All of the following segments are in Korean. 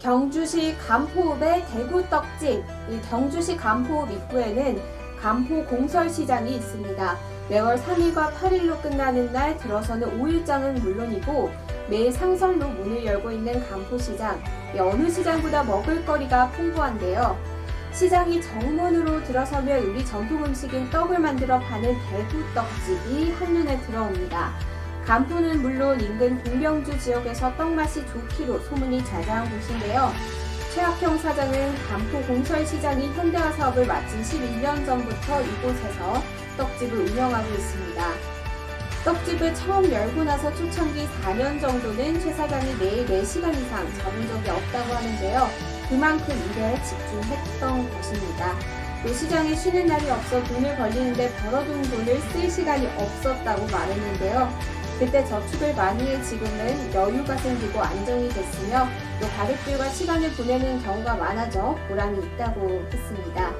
경주시 간포읍의 대구 떡집. 이 경주시 간포읍 입구에는 간포 공설시장이 있습니다. 매월 3일과 8일로 끝나는 날 들어서는 5일장은 물론이고 매일 상설로 문을 열고 있는 간포시장. 이 어느 시장보다 먹을거리가 풍부한데요. 시장이 정문으로 들어서면 우리 전통 음식인 떡을 만들어 파는 대구 떡집이 한눈에 들어옵니다. 간포는 물론 인근 공명주 지역에서 떡 맛이 좋기로 소문이 자자한 곳인데요. 최학형 사장은 간포 공설시장이 현대화 사업을 마친 11년 전부터 이곳에서 떡집을 운영하고 있습니다. 떡집을 처음 열고 나서 초창기 4년 정도는 최 사장이 매일 4시간 이상 잡은 적이 없다고 하는데요. 그만큼 일에 집중했던 곳입니다. 또 시장에 쉬는 날이 없어 돈을 벌리는데 벌어둔 돈을 쓸 시간이 없었다고 말했는데요. 그때 저축을 많이 해 지금은 여유가 생기고 안정이 됐으며 또 가족들과 시간을 보내는 경우가 많아져 보람이 있다고 했습니다.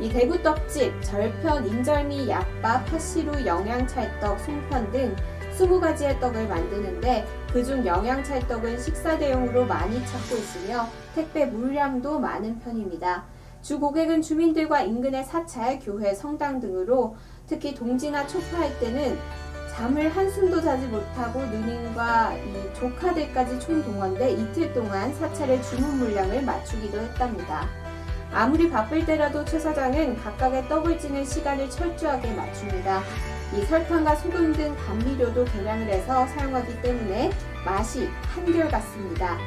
이 대구 떡집, 절편, 인절미, 약밥, 팥시루, 영양찰떡, 송편 등 20가지의 떡을 만드는데 그중 영양찰떡은 식사 대용으로 많이 찾고 있으며 택배 물량도 많은 편입니다. 주 고객은 주민들과 인근의 사찰, 교회, 성당 등으로 특히 동지나 초파할 때는 잠을 한숨도 자지 못하고 누님과 이 조카들까지 총 동원돼 이틀 동안 사찰의 주문 물량을 맞추기도 했답니다. 아무리 바쁠 때라도 최 사장은 각각의 떡을 찌는 시간을 철저하게 맞춥니다. 이 설탕과 소금 등 감미료도 계량을 해서 사용하기 때문에 맛이 한결같습니다.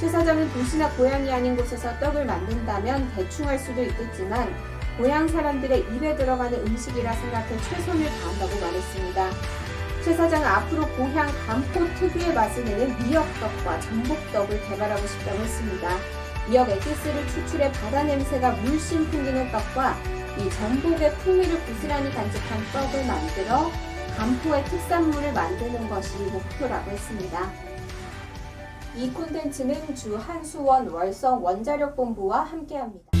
최 사장은 도시나 고향이 아닌 곳에서 떡을 만든다면 대충 할 수도 있겠지만 고향 사람들의 입에 들어가는 음식이라 생각해 최선을 다한다고 말했습니다. 최 사장은 앞으로 고향 간포 특유의 맛을 내는 미역떡과 전복떡을 개발하고 싶다고 했습니다. 미역 에기스를 추출해 바다 냄새가 물씬 풍기는 떡과 이 전복의 풍미를 고스란히 간직한 떡을 만들어 간포의 특산물을 만드는 것이 목표라고 했습니다. 이 콘텐츠는 주 한수원 월성 원자력본부와 함께합니다.